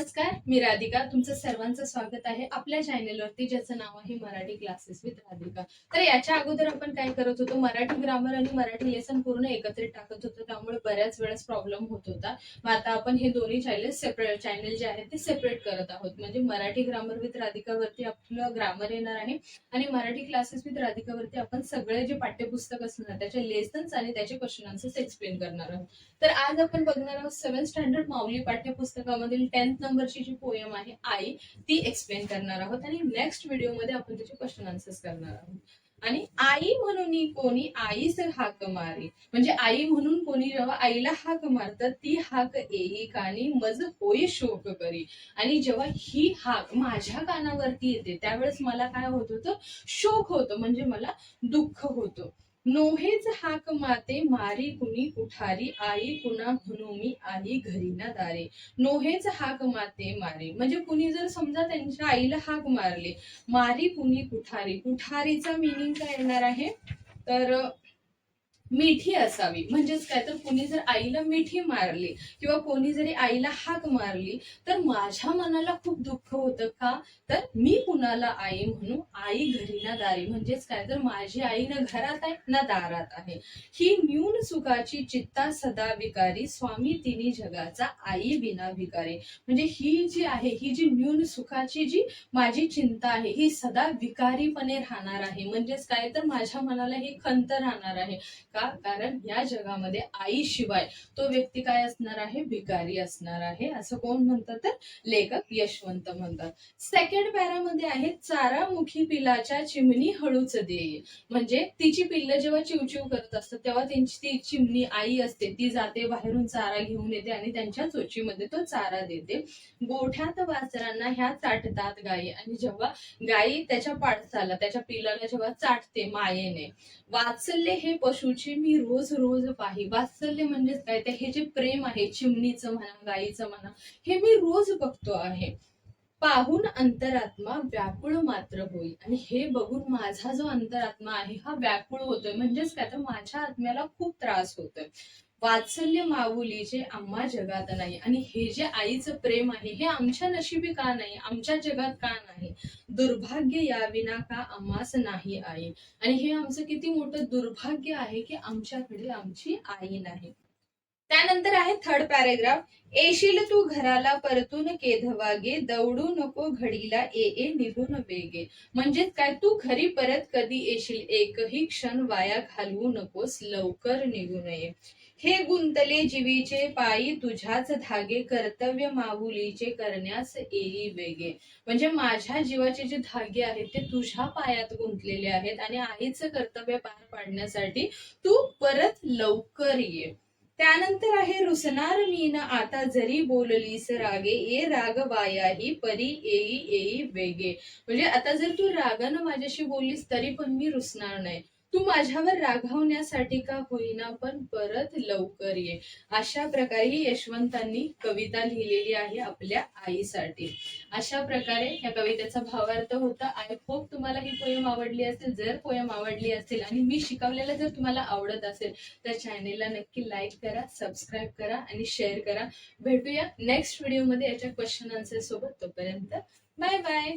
नमस्कार मी राधिका. तुमचं सर्वांचं स्वागत आहे आपल्या चॅनेलवरती ज्याचं नाव आहे मराठी क्लासेस विथ राधिका. तर याच्या अगोदर आपण काय करत होतो मराठी ग्रामर आणि मराठी लेसन पूर्ण एकत्रित टाकत होतो. त्यामुळे बऱ्याच वेळेस प्रॉब्लेम होत होता. मग आता आपण हे दोन्ही चॅनल सेपरेट चॅनल जे आहेत ते सेपरेट करत आहोत. म्हणजे मराठी ग्रामर विथ राधिकावरती आपलं ग्रामर येणार आहे आणि मराठी क्लासेस विथ राधिकावरती आपण सगळे जे पाठ्यपुस्तक असणार त्याचे लेसन्स आणि त्याचे क्वेश्चन आन्सर्स एक्सप्लेन करणार आहोत. तर आज आपण बघणार आहोत सेव्हन स्टँडर्ड माऊली पाठ्यपुस्तकामधील टेन्थ नंबरची जी पोयम आहे आई ती एक्सप्लेन करणार आहोत आणि नेक्स्ट व्हिडिओमध्ये आपण त्याचे क्वेश्चन आन्सर्स करणार आहोत. आणि आई म्हणून कोणी आई सर हाक मारे म्हणजे आई म्हणून कोणी जेव्हा आईला हाक मारतात ती हाक येई कानी मज होई शोक करी. आणि जेव्हा ही हाक माझ्या कानावरती येते त्यावेळेस मला काय होत होतं? शोक होतं म्हणजे मला दुःख होतं. नोहेच हाक माते मारी कुणी कुठारी आई कुणा म्हणू मी आई घरी ना दारे. नोहेच हाक माते मारे. म्हणजे कुणी जर समजा त्यांच्या आईला हाक मारले मारी कुणी कुठारी कुठारीचा मिनिंग काय येणार आहे? तर मिठी असावी. म्हणजेच काय? तर कोणी जर आईला मिठी मारली किंवा कोणी जरी आईला हाक मारली तर माझ्या मनाला खूप दुःख होतं का? तर मी कुणाला आई म्हणू? आई घरी ना दारी. म्हणजेच काय? तर माझी आई ना घरात आहे ना दारात आहे. ही न्यून सुखाची चित्ता सदा विकारी स्वामी तिन्ही जगाचा आई बिना भिकारी. म्हणजे ही जी आहे ही जी न्यून सुखाची जी माझी चिंता आहे ही सदा विकारीपणे राहणार आहे. म्हणजेच काय? तर माझ्या मनाला ही खंत राहणार आहे. का कारण या जगामध्ये आईशिवाय तो व्यक्ती काय असणार आहे? भिकारी असणार आहे. असं कोण म्हणतात तर? लेखक यशवंत म्हणतात. सेकंड पॅरामध्ये आहे चारामुखी पिलाच्या चिमणी हळूच देई म्हणजे तिची पिल्ल जेव्हा चिवचिव करत असतात तेव्हा त्यांची ती चिमणी आई असते. ती जाते बाहेरून चारा घेऊन येते आणि त्यांच्या चोचीमध्ये तो चारा देते. गोठ्यात वासरांना ह्या चाटतात गायी. आणि जेव्हा गायी त्याच्या पाडसाला त्याच्या पिलाला जेव्हा चाटते मायेने वाचले हे पशुचे मी रोज रोज पाही वात्सल्य म्हणजेच काय? तर हे जे प्रेम आहे चिमणीचं म्हणा गाईचं म्हणा हे मी रोज बघतो आहे. पाहून अंतरात्मा व्याकुळ मात्र होईल आणि हे बघून माझा जो अंतरात्मा आहे हा व्याकुळ होतोय. म्हणजेच काय? तर माझ्या आत्म्याला खूप त्रास होतोय. वात्सल्य माऊलीचे आम्हा जगात नाही. आणि हे जे आईचं प्रेम आहे हे आमच्या नशिबी का नाही? आमच्या जगात का नाही? दुर्भाग्य या विना का आम्हास नाही आई? आणि हे आमचं किती मोठं दुर्भाग्य आहे की आमच्याकडे आमची आई नाही. त्यानंतर आहे थर्ड पॅरेग्राफ येशील तू घराला परतून केधवागे दौडू नको घडीला ए ए निघून वेगे. म्हणजेच काय तू घरी परत कधी येशील? एकही क्षण वाया घालवू नकोस लवकर निघू नये. हे गुंतले जीवीचे पायी तुझ्याच धागे कर्तव्य माहुलीचे करण्यास येई वेगे. म्हणजे माझ्या जीवाचे जे धागे आहेत ते तुझ्या पायात गुंतलेले आहेत आणि आईचं कर्तव्य पार पाडण्यासाठी तू परत लवकर ये. त्यानंतर आहे रुसणार मीन आता जरी बोललीस रागे ये राग वायाही परी येई येई वेगे. म्हणजे आता जर तू रागानं माझ्याशी बोललीस तरी पण मी रुसणार नाही. तू माझ्यावर रागावण्यासाठी का होईना पण परत लवकर ये. अशा प्रकारे यशवंतांनी कविता लिहिलेली आहे आपल्या आईसाठी. अशा प्रकारे या कवितेचा भावार्थ होता आय होप तुम्हाला ही पोयम आवडली असेल जर पोयम आवडली असेल आणि मी शिकवलेलं जर तुम्हाला आवडत असेल तर चॅनेलला नक्की लाईक करा सबस्क्राईब करा आणि शेअर करा. भेटूया नेक्स्ट व्हिडिओमध्ये याच्या क्वेश्चन आन्सर सोबत. तोपर्यंत बाय बाय